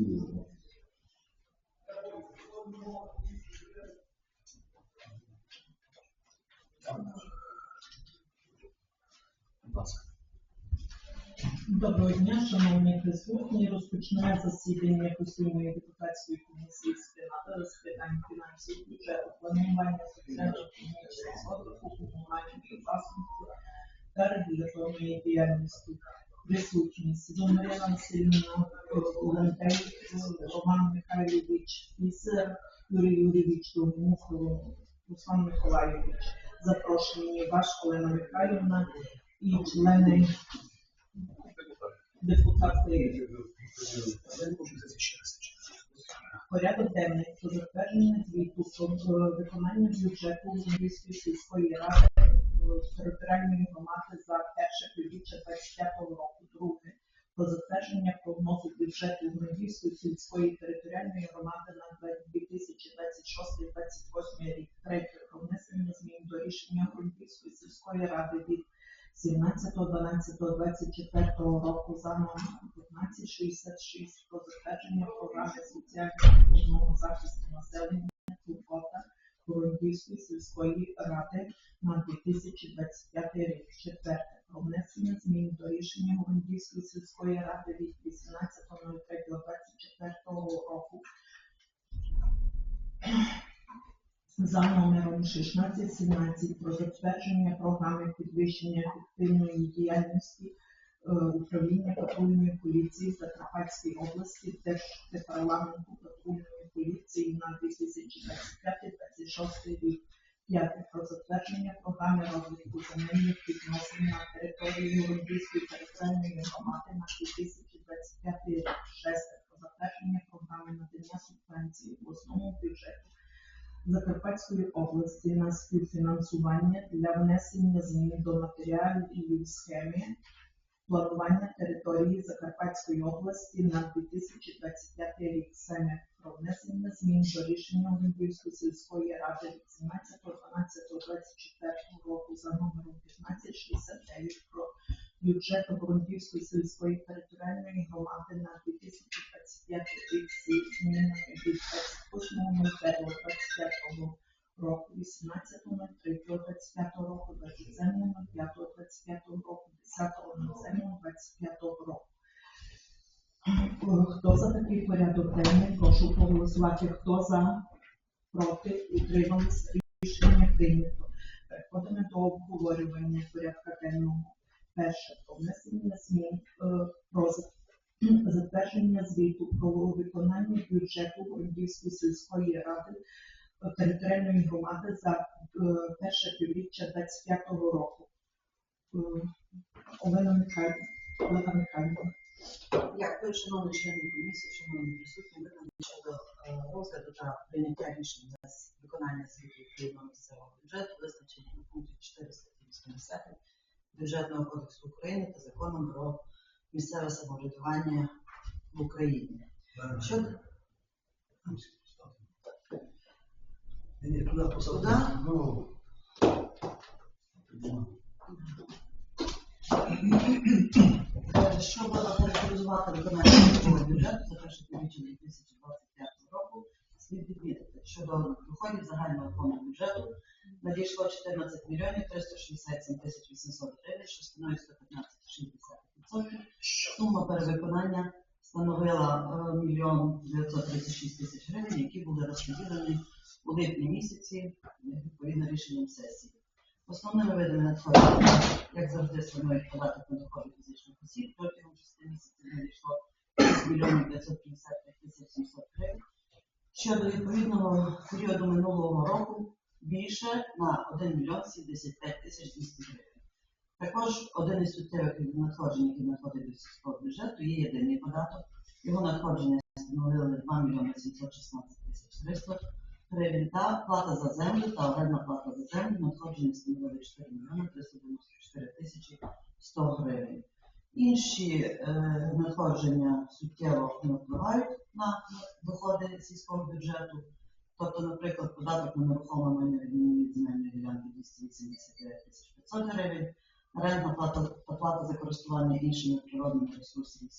Будь. Доброго дня, шановні присутні. Розпочинає засідання постійної депутатської комісії з питань- фінансів, бюджету, планування соціально-економічного розвитку, комунальної та регуляторної діяльності. Присутні Сидон Марина Васильівна, Лентей, Роман Михайлович, Фісер, Юрій Юрійович Домінук, Руслан Миколайович. Запрошені ваш Олена Михайлівна і члени депутати порядок денний про затвердження звіту про е, виконання бюджету Львівської сільської ради е, територіальної громади за перше півріччя 25 року. Друге про затвердження прогнозу бюджету Львівської сільської територіальної громади на 2026-2028 рік. Третє про внесення змін до рішення Львівської сільської ради від 17.12.24 року за номером 1566 про затвердження програми соціально-культурного захисту населення Турбота Коронківської сільської ради на 2025 рік. Четверте про внесення змін до рішення Горундівської сільської ради від 18.03.24 року за номером 1617 про затвердження програми підвищення ефективної діяльності е, управління патрульної поліції Закарпатської області Держдепартаменту патрульної поліції на 2025-2026 рік. П'яте про затвердження програми розвитку земельних відносин на території Городівської територіальної громади на 2025 рік. Шесте про затвердження програми надання субвенції в основному бюджету Закарпатської області на співфінансування для внесення змін до матеріалів і схеми планування території Закарпатської області на 2025 рік. Саме про внесення змін до рішення Олімпійської сільської ради від 17.12.24 року за номером 1569 про бюджет Оборонківської сільської територіальної Прошу проголосувати. Хто за? Проти? Утримались? Рішення прийнято. Переходимо до обговорювання порядка денного. Перше про внесення змін е, про затвердження звіту про виконання бюджету Городівської сільської ради е, територіальної громади за е, перше півріччя 25 року. Олена Михайлівна. Олена Михайлівна. Дякую, шановні члени комісії, шановні присутні, щодо е, розгляду та прийняття рішень за виконання звіту відповідного місцевого бюджету, визначені у пункті 4 статті 80 Бюджетного кодексу України та законом про місцеве самоврядування в Україні. Щодо Ні, Щоб охарактеризувати виконання міського бюджету за перше півріччя 2025 року, слід відмітити, що до доходів загального фонду бюджету надійшло 14 мільйонів 367 тисяч 800 гривень, що становить 115,60%. Сума перевиконання становила е, мільйон 936 тисяч гривень, які були розподілені у липні місяці відповідно рішенням сесії. Основними видами надходжень, як завжди, становить податок на доходи фізичних. Протягом шести місяців надійшло 6 мільйонів 555 тисяч 700 гривень. Щодо відповідного періоду минулого року більше на 1 мільйон 75 тисяч 200 гривень. Також один із суттєвих надходжень, які надходить до сільського бюджету, є єдиний податок. Його надходження становили 2 мільйони 716 тисяч 300 гривень та плата за землю та орендна плата за землю надходження становили 4 мільйони 394 тисячі 100 гривень. Інші е, надходження суттєво не впливають на доходи сільського бюджету. Тобто, наприклад, податок на нерухоме майно відмінний від земельної ділянки 289 тисяч 500 гривень, орендна плата та плата за користування іншими природними ресурсами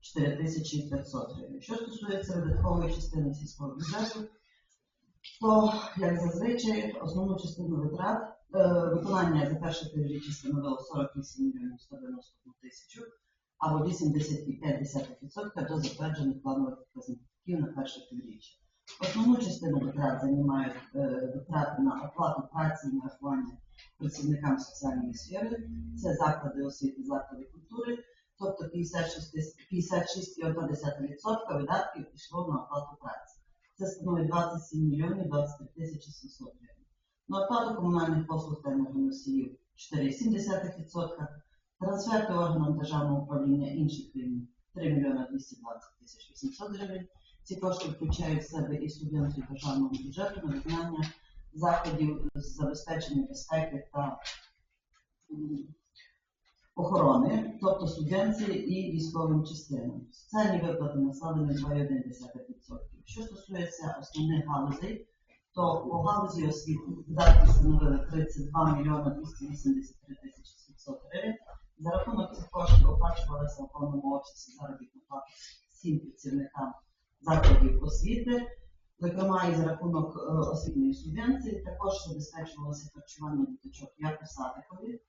4500 гривень. Що стосується видаткової частини сільського бюджету, то, як зазвичай, основну частину витрат виконання за перше півріччя становило 48 мільйонів 191 тисячу або 85% до затверджених планових показників на перше півріччя. Основну частину витрат займають е, витрати на оплату праці і нарахування працівникам соціальної сфери, це заклади освіти, заклади культури, тобто 56 56,1% видатків пішло на оплату праці. Це становить 27 мільйонів 23 тисячі 700 гривень. На оплату комунальних послуг та енергоносіїв 4,7%, трансферти органам державного управління інших рівнів 3 мільйона 220 тисяч 800 гривень. Ці кошти включають в себе і субвенцію державного бюджету на виконання заходів з забезпечення безпеки та охорони, тобто субвенції і військовим частинам. Соціальні виплати населенню 2,1%. Що стосується основних галузей, то по галузі освіти видатки становили 32 мільйона 283 тисячі 700 гривень. За рахунок цих коштів оплачувалися в повному обсязі заробітна плата всім працівникам закладів освіти, зокрема і за рахунок е, освітньої субвенції, також забезпечувалося харчування діточок як у садикові.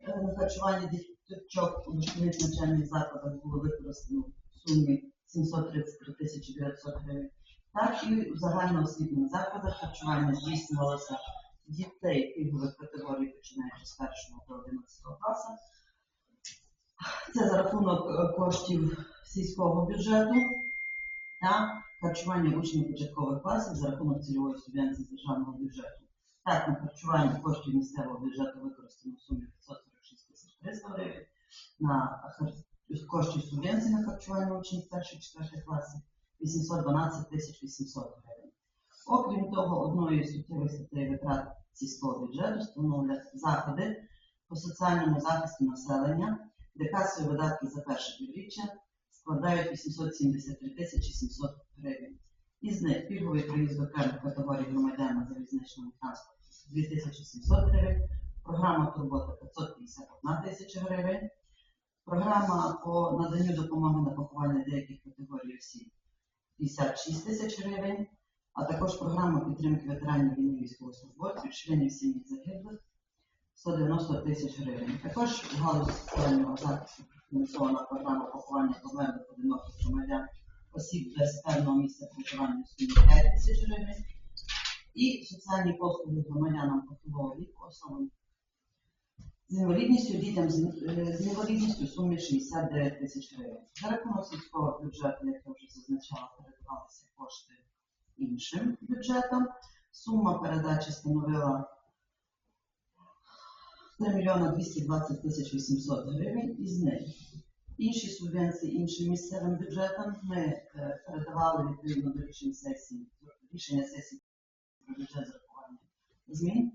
Е, харчування діточок у дошкільних навчальних закладах було використано в сумі 733 тисячі 900 гривень. Так і у загальноосвітніх закладах харчування здійснювалося дітей пільгових категорій, починаючи з 1 до 11 класу. Це за рахунок е, коштів сільського бюджету та харчування учнів початкових класів за рахунок цільової субвенції з державного бюджету. Так, на харчування коштів місцевого бюджету використано в сумі 546 тисяч 300 гривень, на коштів субвенції на харчування учнів перших четвертих класів 812 тисяч 800 гривень. Окрім того, одною з суттєвих статей витрат сільського бюджету становлять заходи по соціальному захисту населення, де касові видатки за перше півріччя складають 873 тисячі 700 гривень. Із них пільговий проїзд до окремих категорій громадян на залізничному транспорті 2700 гривень, програма турбота 551 тисяча гривень, програма по наданню допомоги на поховання деяких категорій осіб 56 тисяч гривень, а також програма підтримки ветеранів війни військовослужбовців, членів сім'ї загиблих 190 тисяч гривень. Також в галузі соціального захисту фінансована програма поховання померлих одиноких громадян осіб без певного місця проживання в сумі 5 тисяч гривень. І соціальні послуги громадянам похилого віку особам з інвалідністю, дітям з, е, інвалідністю сумі 69 тисяч гривень. За рахунок сільського бюджету, як я вже зазначала, передавалися кошти іншим бюджетам. Сума передачі становила 3 мільйона 220 тисяч 800 гривень. Із них інші субвенції іншим місцевим бюджетам ми е, передавали відповідно до рішень сесії, рішення сесії про бюджет зарахування змін.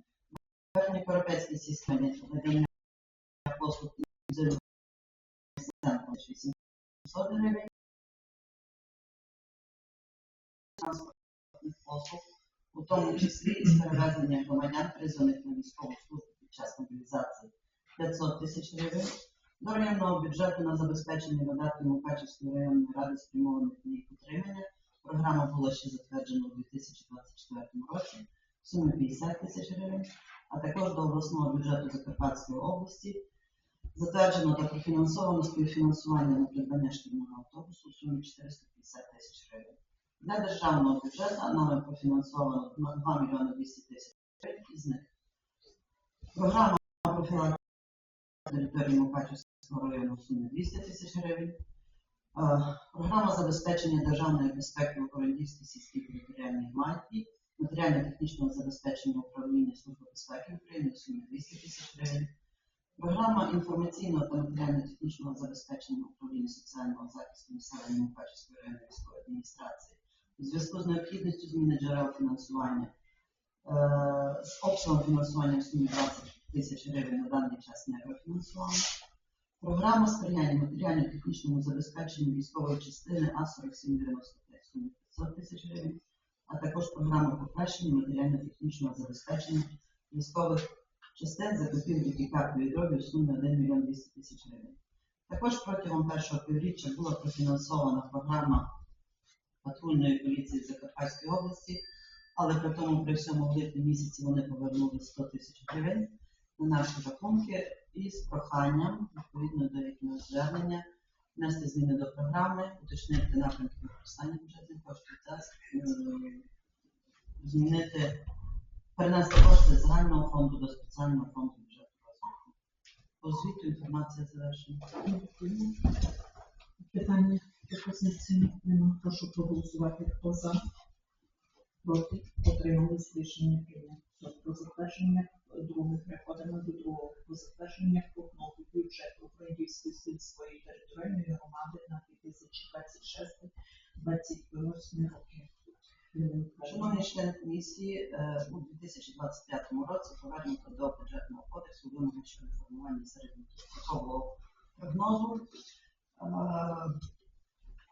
Верхній Коропецький сільський послуг іноземним центром 800 гривень. Транспортних послуг, у тому числі із перевезення громадян, призваних на військову службу під час мобілізації 500 тисяч гривень. До районного бюджету на забезпечення видатків Мукачівської районної ради спрямованих на їх утримання. Програма була ще затверджена у 2024 році в сумі 50 тисяч гривень, а також до обласного бюджету Закарпатської області затверджено та профінансовано співфінансування на придбання шкільного автобусу в сумі 450 тисяч гривень. Для державного бюджету нами профінансовано на 2 мільйони 200 тисяч гривень із них. Програма профілактики території Мукачівського району в сумі 200 тисяч гривень. Е, Програма забезпечення державної безпеки у Королівській сільській територіальній громаді, матеріально-технічного забезпечення управління Служби безпеки України в сумі 200 тисяч гривень. Програма інформаційного та матеріально-технічного забезпечення управління соціального захисту населення Мукачівської районної військової адміністрації у зв'язку з необхідністю зміни джерел фінансування е, з обсягом фінансування в сумі 20 тисяч гривень на даний час не профінансовано. Програма сприяння матеріально-технічному забезпеченню військової частини А4795 в сумі 500 тисяч гривень, а також програма покращення матеріально-технічного забезпечення військових частин закупівлі пікапів і дробів в сумі 1 мільйон 200 тисяч гривень. Також протягом першого півріччя була профінансована програма патрульної поліції в Закарпатській області, але при тому при всьому в липні місяці вони повернули 100 тисяч гривень на наші рахунки і з проханням, відповідно до їхнього звернення, внести зміни до програми, уточнити напрямки використання бюджетних коштів та е, змінити, перенести кошти з загального фонду до спеціального фонду бюджету розвитку. По звіту інформація завершена. Питання пропозиції нема. Прошу проголосувати. Хто за? Проти? Утримались рішення прийнято. Про затвердження друге переходимо до другого. Про затвердження прогнозу бюджету Української сільської територіальної громади на 2026-2028 роки. Шановні члени комісії, е, у 2025 році повернуто до бюджетного кодексу вимоги щодо формування середньострокового прогнозу. Е,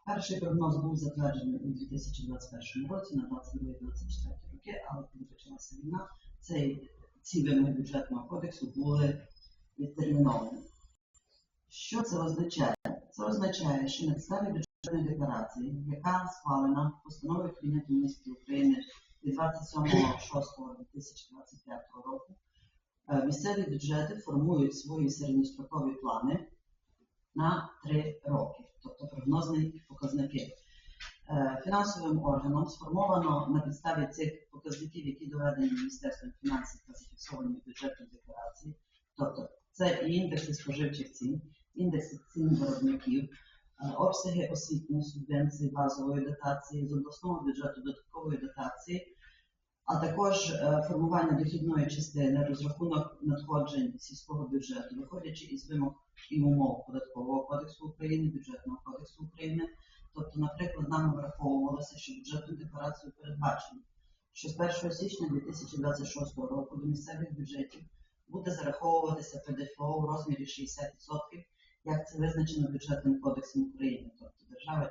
Перший прогноз був затверджений у 2021 році на 22-24 роки, але коли почалася війна, цей, ці вимоги бюджетного кодексу були відтерміновані. Що це означає? Це означає, що на підставі бюджетної декларації, яка схвалена постановою Кабінету міністрів України від 27.06.2025 року, е, місцеві бюджети формують свої середньострокові плани на три роки, тобто прогнозні показники. Е, Фінансовим органом сформовано на підставі цих показників, які доведені Міністерством фінансів та зафіксовані в бюджетній декларації, тобто це і індекси споживчих цін, індекси цін виробників, обсяги освітньої субвенції, базової дотації, з обласного бюджету додаткової дотації, а також е, формування дохідної частини, розрахунок надходжень сільського бюджету, виходячи із вимог і умов податкового кодексу України, бюджетного кодексу України. Тобто, наприклад, нами враховувалося, що бюджетну декларацію передбачено, що з 1 січня 2026 року до місцевих бюджетів буде зараховуватися ПДФО у розмірі 60%, як це визначено бюджетним кодексом України. Тобто держава 4%,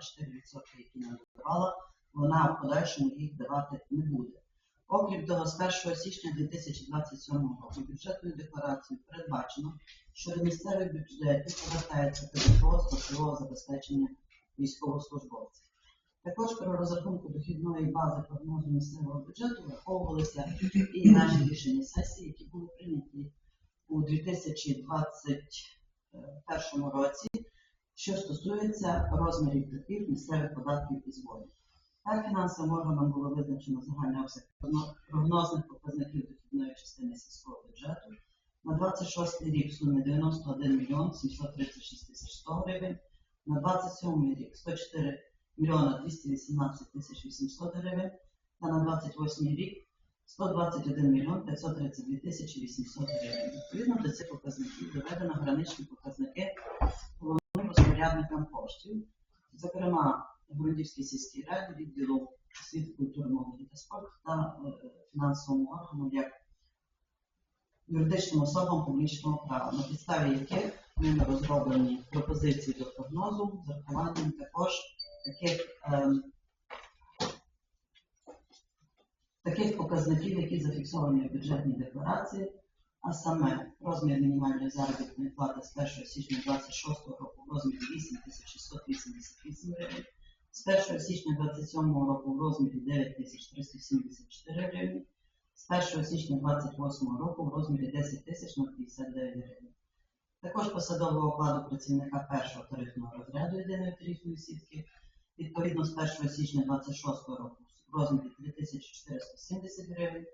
які нам давала, вона в подальшому їх давати не буде. Окрім того, з 1 січня 2027 року бюджетною декларацією передбачено, що до місцевих бюджетів повертається ПДФО з грошового забезпечення військовослужбовців. Також при розрахунку дохідної бази прогнозу місцевого бюджету враховувалися і наші рішення сесії, які були прийняті у 2021 році, що стосується розмірів таких місцевих податків і зборів. Так, фінансовим органам було визначено загальний обсяг прогнозних показників дохідної частини сільського бюджету. На 26 рік в сумі 91 мільйон 736 тисяч 100 гривень, на 27 рік 104 мільйона 218 тисяч 800 гривень, та на 28 рік 121 мільйон 532 тисячі 800 гривень. Відповідно до цих показників доведено граничні показники головним розпорядникам коштів, зокрема Грудівській сільській раді, відділу освіти, культури, молоді та спорту та е, фінансовому органу як юридичним особам публічного права, на підставі яких ними розроблені пропозиції до прогнозу з урахуванням також таких, ем, таких показників, які зафіксовані в бюджетній декларації, а саме розмір мінімальної заробітної плати з 1 січня 2026 року в розмірі 8688 гривень, з 1 січня 2027 року в розмірі 9374 гривні, з 1 січня 2028 року в розмірі 10 тисяч 59 гривень. Також посадового окладу працівника першого тарифного розряду єдиної тарифної сітки відповідно з 1 січня 2026 року розмірі 3470 гривень,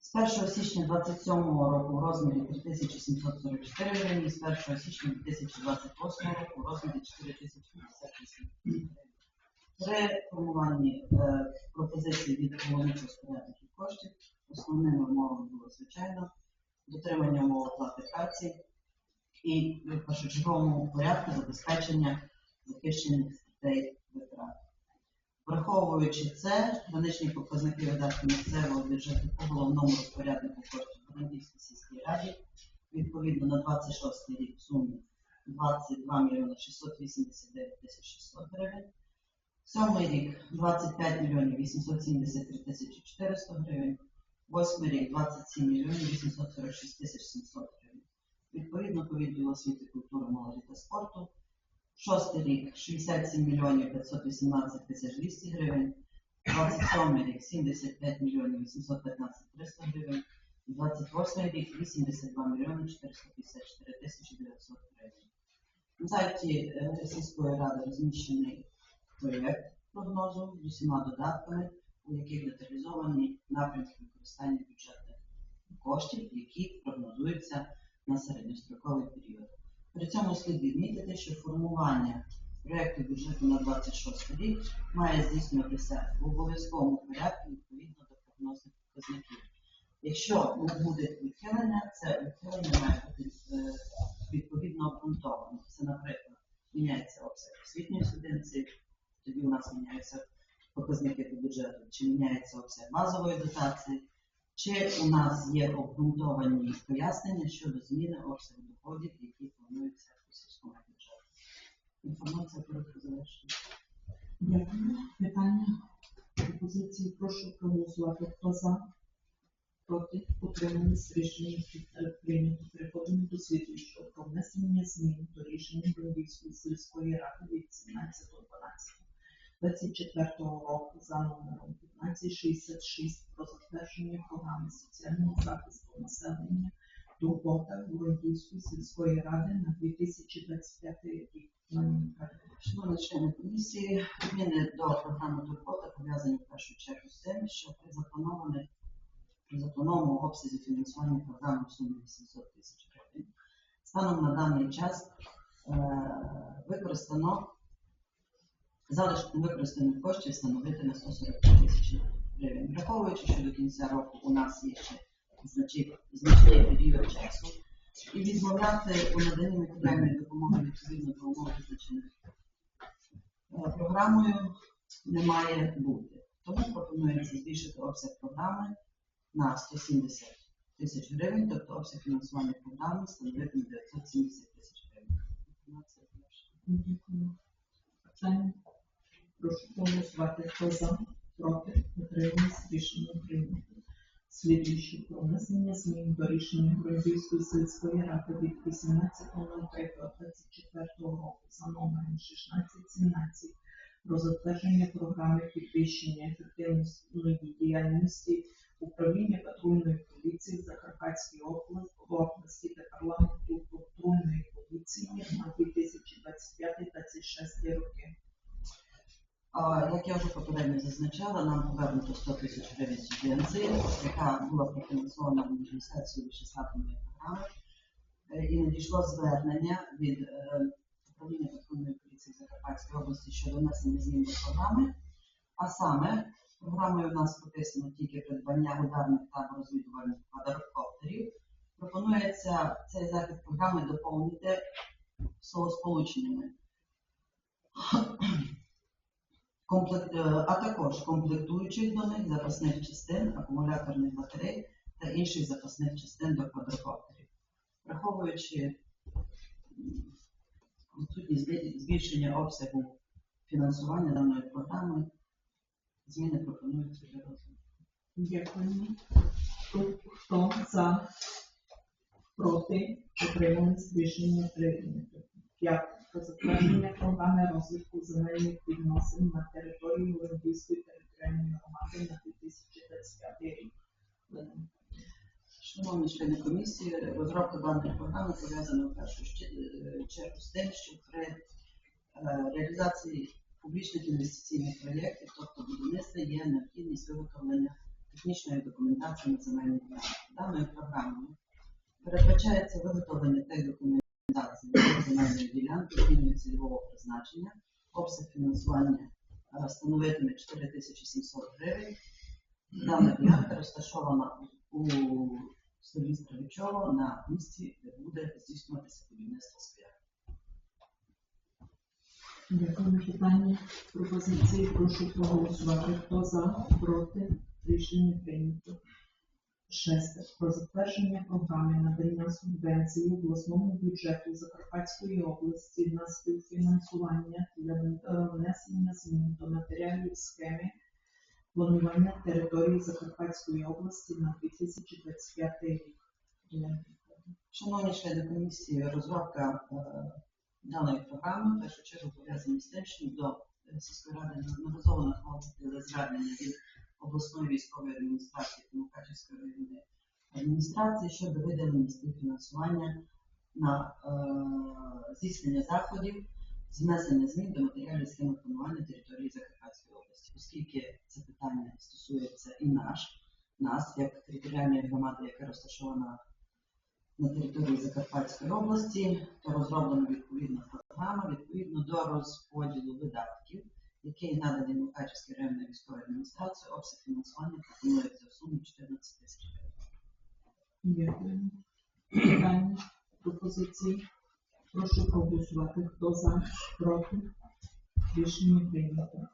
з 1 січня 2027 року в розмірі 3744 гривні, з 1 січня 2028 року в розмірі 4058 гривень. При формуванні е, пропозиції від головних розпорядників коштів основними умовами було, звичайно, дотримання умов оплати праці і в першочерговому порядку забезпечення захищених статей витрат. Враховуючи це, граничні показники видатків місцевого бюджету по головному розпоряднику коштів Грандівській сільській раді відповідно на 26 рік в сумі 22 мільйони 689 тисяч 600 гривень. Сьомий рік 25 мільйонів 873 тисячі 400 гривень. Восьмий рік 27 мільйонів 846 тисяч 700 гривень. Відповідно, по відділу освіти, культури, молоді та спорту. Шостий рік 67 мільйонів 518 тисяч 200 гривень. 27 рік 75 мільйонів 815 300 гривень. 28 рік 82 мільйони 454 тисячі 900 гривень. На сайті е, сільської ради розміщений проєкт прогнозу з усіма додатками, у яких деталізовані напрямки використання бюджетних коштів, які прогнозуються на середньостроковий період. При цьому слід відмітити, що формування проєкту бюджету на 26 рік має здійснюватися в обов'язковому порядку відповідно до прогнозних показників. Якщо буде відхилення, це відхилення має бути е, відповідно обґрунтовано. Це, наприклад, міняється обсяг освітньої субвенції, тоді у нас міняються показники по бюджету, чи міняється обсяг базової дотації, чи у нас є обґрунтовані пояснення щодо зміни обсягу доходів, які плануються у сільському бюджеті. Інформація коротко завершена. Дякую. Питання, пропозиції, прошу проголосувати. Хто за? Проти? Утримались? Рішення під- прийнято. Переходимо до слідуючого. Про внесення змін до рішення Бродівської сільської ради від 17.12.24 року за номером 1566 про затвердження програми соціального захисту населення Турбота Бродівської сільської ради на 2025 рік. Шановні члени комісії, зміни до програми турбота пов'язані в першу чергу з тим, що при запланованих при запланованому обсязі фінансування програми в сумі 800 тисяч гривень. Станом на даний час е, використано залишок невикористаних коштів становитиме 145 тисяч гривень. Враховуючи, що до кінця року у нас є ще значний, період часу, і відмовляти у наданні матеріальної допомоги відповідно до умов визначених програмою не має бути. Тому пропонується збільшити обсяг програми на 170 тисяч гривень, тобто обсяг фінансування програми становитиме 970 тисяч гривень. Дякую. Прошу проголосувати. Хто за? Проти? Утримались? Рішення прийнято. Слідуючи про внесення змін до рішення Грузійської сільської ради від 18.03.24 року за номером 1617 про затвердження програми підвищення ефективної діяльності управління патрульної поліції в Закарпатській області та парламенту патрульної поліції на 2025-2026 роки. А, Як я вже попередньо зазначала, нам повернуто 100 тисяч гривень субвенції, яка була профінансована в адміністрацію вищеславної програми. Е, І надійшло звернення від е, управління Верховної поліції Закарпатської області щодо внесення змін до програми. А саме програмою у нас прописано тільки придбання ударних та розвідувальних квадрокоптерів. Пропонується цей захід програми доповнити словосполученнями комплект, е, а також комплектуючих до них запасних частин, акумуляторних батарей та інших запасних частин до квадрокоптерів. Враховуючи відсутність збільшення обсягу фінансування даної програми, зміни пропонуються для розгляду. Дякую. Хто- за? Проти? Утримались? Рішення прийнято. Про затвердження програми розвитку земельних відносин на території Городівської територіальної громади на 2025 рік. Шановні члени комісії, розробка даної програми пов'язана в першу чергу з тим, що при реалізації публічних інвестиційних проєктів, тобто будівництва, є необхідність виготовлення технічної документації на земельні. Даною передбачається виготовлення тих документацій для земельної ділянки зміною цільового призначення, обсяг фінансування е, становитиме 4700 гривень. Дана ділянка розташована у селі Стравічово на місці, де буде здійснюватися будівництво скверу. Дякую. Питання, пропозиції. Прошу проголосувати. Хто за? Проти? Рішення прийнято. Шесте. Про затвердження програми надання субвенції обласному бюджету Закарпатської області на співфінансування для внесення змін до матеріалів схеми планування території Закарпатської області на 2025 рік. Шановні члени комісії, розробка е, даної програми в першу чергу пов'язана з тим, що до е, сільської ради неодноразово надходили звернення від обласної військової адміністрації та районної адміністрації щодо виділення співфінансування на е, здійснення заходів з внесення змін до матеріалів схеми планування території Закарпатської області, оскільки це питання стосується і наш, нас, як територіальної громади, яка розташована на території Закарпатської області, то розроблена відповідна програма відповідно до розподілу видатків, який наданий Мукачівській районної військової адміністрації, обсяг фінансування пропонується в сумі 14 тисяч гривень. Питання, пропозиції. Прошу проголосувати. Хто за, проти? Рішення прийнято.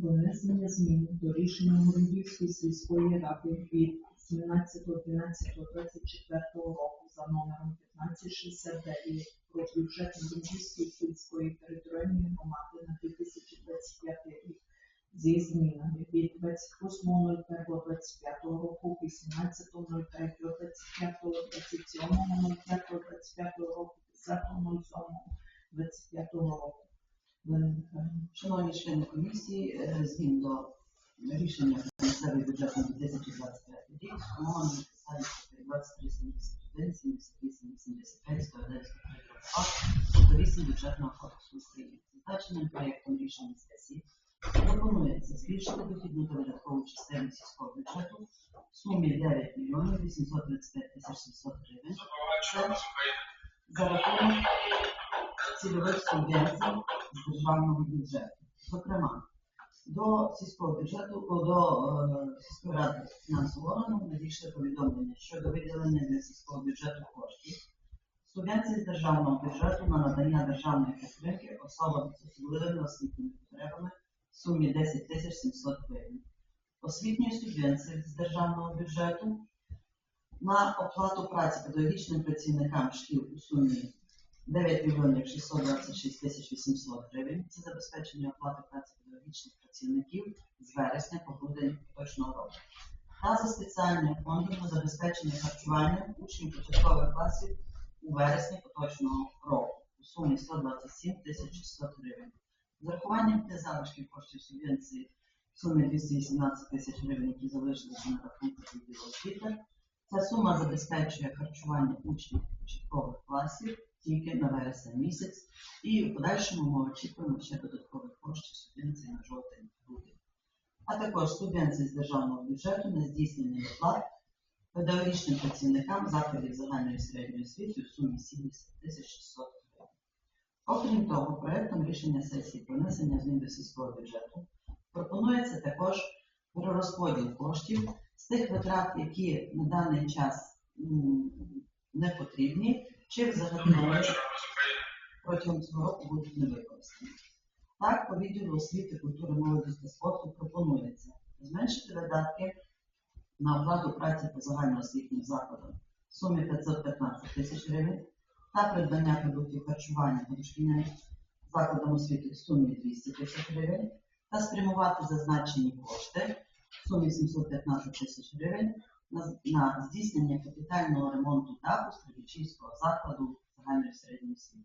Про внесення змін до рішення Мородівської сільської ради від 17.12.24 року за номером 1569 про бюджет Мородівської сільської територіальної громади на 2025 рік зі змінами від 28.01.25 року, 18.03.25, 27.05.25 року, 10.07.25 року. Шановні члени комісії, е, змін до рішення місцевої місцевий сільської ради фінансового органу надійшли повідомлення щодо виділення для сільського бюджету коштів. Субвенції з державного бюджету на надання державної підтримки особам з особливими освітніми потребами в сумі 10 тисяч 700 гривень. Освітньої субвенції з державного бюджету на оплату праці педагогічним працівникам шкіл у сумі 9 мільйонів 626 тисяч 800 гривень. Це забезпечення оплати праці педагогічних працівників з вересня по грудень поточного року. Та за спеціальним фондом на забезпечення харчування учнів початкових класів у вересні поточного року у сумі 127 тисяч 600 гривень. З урахуванням для залишків коштів субвенції в сумі 218 тисяч гривень, які залишилися на відділу освіти, ця сума забезпечує харчування учнів початкових класів тільки на вересень місяць, і в подальшому ми очікуємо ще додаткових коштів субвенції на жовтень грудень. А також субвенції з державного бюджету на здійснення виплат педагогічним працівникам закладів загальної середньої освіти у сумі 70 тисяч 600 гривень. Окрім того, проектом рішення сесії про внесення змін до сільського бюджету пропонується також перерозподіл коштів з тих витрат, які на даний час не потрібні, чи взагалі протягом цього року будуть не використані. Так, по відділу освіти, культури, молоді та спорту пропонується зменшити видатки на оплату праці по загальноосвітнім закладам в сумі 515 тисяч гривень та придбання продуктів харчування по дошкільним закладам освіти в сумі 200 тисяч гривень та спрямувати зазначені кошти в сумі 715 тисяч гривень на, здійснення капітального ремонту даху Стрілічівського закладу загальної середньої освіти.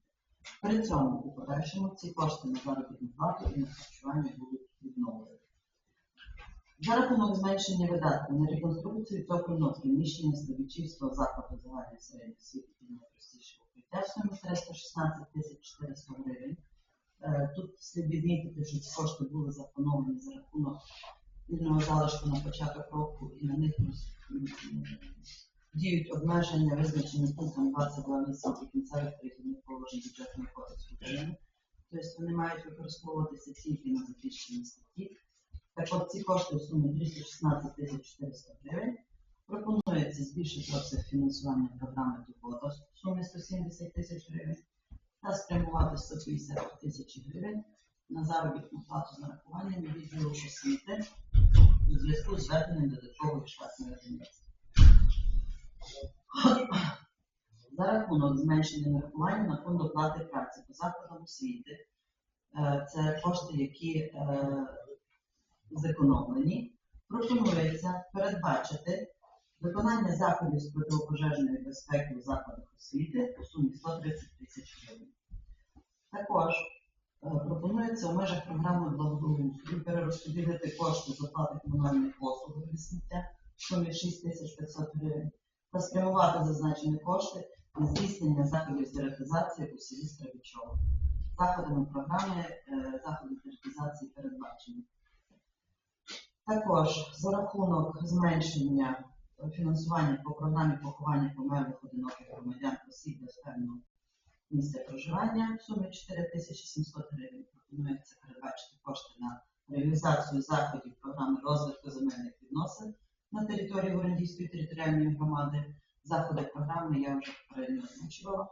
При цьому у подальшому ці кошти на заробітну плату і на харчування будуть відновлені. За рахунок зменшення видатків на реконструкцію топливного приміщення Слобідчівського закладу загальної середньої освіти і найпростішого укриття в сумі 316 тисяч 400 гривень. Е, Тут слід відмітити, що ці кошти були заплановані за рахунок вільного залишку на початок року і на них діють обмеження, визначені пунктом 22 відсотки кінцевих перехідних положень бюджетного кодексу України. Тобто вони мають використовуватися тільки на захищені статті. Так от ці кошти в сумі 216 тисяч 400 гривень. Пропонується збільшити обсяг фінансування програми Турбота в сумі 170 тисяч гривень та спрямувати 150 тисяч гривень на заробітну плату з нарахуванням відділу освіти у зв'язку з зверненням додаткової штатної одиниці. За рахунок зменшення нарахування на фонд оплати праці по закладам освіти. Е, Це кошти, які е, зекономлені. Пропонується передбачити Виконання заходів з протипожежної безпеки у закладах освіти у сумі 130 тисяч гривень. Також пропонується у межах програми благоустрою перерозподілити кошти з оплати комунальних послуг для сміття в сумі 6 тисяч 500 гривень та спрямувати зазначені кошти на здійснення заходів з дератизації у селі Стравічово. Заходами програми е, заходи з передбачені. Також за рахунок зменшення е, фінансування по програмі поховання померлих одиноких громадян осіб без певного місця проживання в сумі 4700 гривень пропонується передбачити кошти на реалізацію заходів програми розвитку земельних відносин на території Воронцівської територіальної громади. Заходи програми я вже попередньо озвучувала.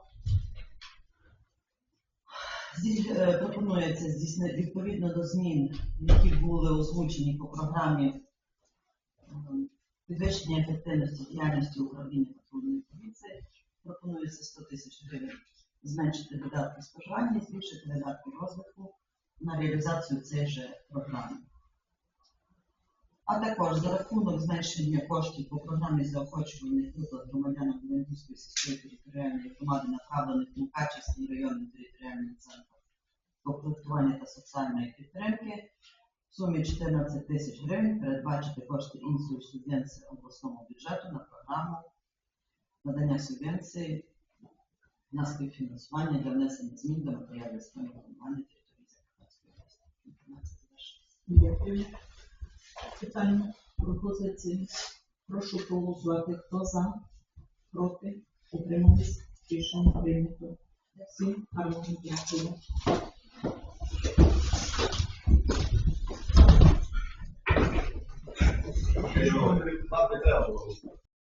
Е, Пропонується здійснити відповідно до змін, які були озвучені по програмі е, підвищення ефективності діяльності управління патрульної поліції. Пропонується 100 тисяч гривень зменшити видатки споживання збільшити видатки розвитку на реалізацію цієї же програми. А також за рахунок зменшення коштів по програмі заохочувальних виплат громадянам Волинської сільської територіальної громади, направлених на Мукачівський районний територіальний центр по проектуванню та соціальної підтримки в сумі 14 тисяч гривень передбачити кошти іншої субвенції обласному бюджету на програму надання субвенції на співфінансування для внесення змін до матеріалів стану планування території Закарпатської області. Дякую. Питання, пропозиції. Прошу проголосувати. Хто за, проти, утримались, рішення прийнято. Всім гарного дякую. Треба було.